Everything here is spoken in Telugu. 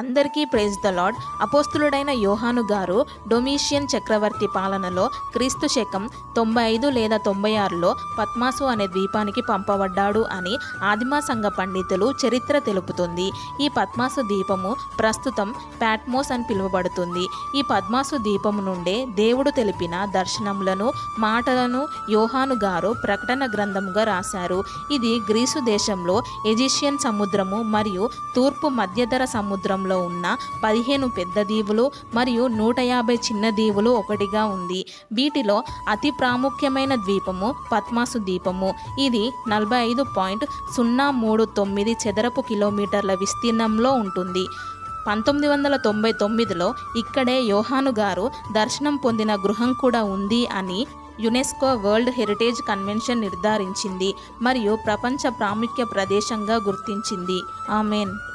అందరికీ ప్రైజ్ ద లాడ్ అపోస్తులుడైన యోహాను గారు డొమిషియన్ చక్రవర్తి పాలనలో క్రీస్తు శకం తొంభై ఐదు లేదా తొంభై ఆరులో పద్మాసు అనే ద్వీపానికి పంపబడ్డాడు అని ఆదిమా సంఘ పండితులు చరిత్ర తెలుపుతుంది. ఈ పద్మాసు ద్వీపము ప్రస్తుతం ప్యాట్మోస్ అని పిలువబడుతుంది. ఈ పద్మాసు ద్వీపము నుండే దేవుడు తెలిపిన దర్శనములను మాటలను యోహాను గారు ప్రకటన గ్రంథముగా రాశారు. ఇది గ్రీసు దేశంలో ఎజిషియన్ సముద్రము మరియు తూర్పు మధ్యధర సముద్రంలో ఉన్న పదిహేను పెద్ద దీవులు మరియు నూట యాభై చిన్న దీవులు ఒకటిగా ఉంది. వీటిలో అతి ప్రాముఖ్యమైన ద్వీపము పద్మాసు ద్వీపము. ఇది నలభై ఐదు పాయింట్ సున్నా మూడు తొమ్మిది చదరపు కిలోమీటర్ల విస్తీర్ణంలో ఉంటుంది. పంతొమ్మిది వందల తొంభై తొమ్మిదిలో ఇక్కడే యోహాను గారు దర్శనం పొందిన గృహం కూడా ఉంది అని యునెస్కో వరల్డ్ హెరిటేజ్ కన్వెన్షన్ నిర్ధారించింది మరియు ప్రపంచ ప్రాముఖ్య ప్రదేశంగా గుర్తించింది. ఆమెన్.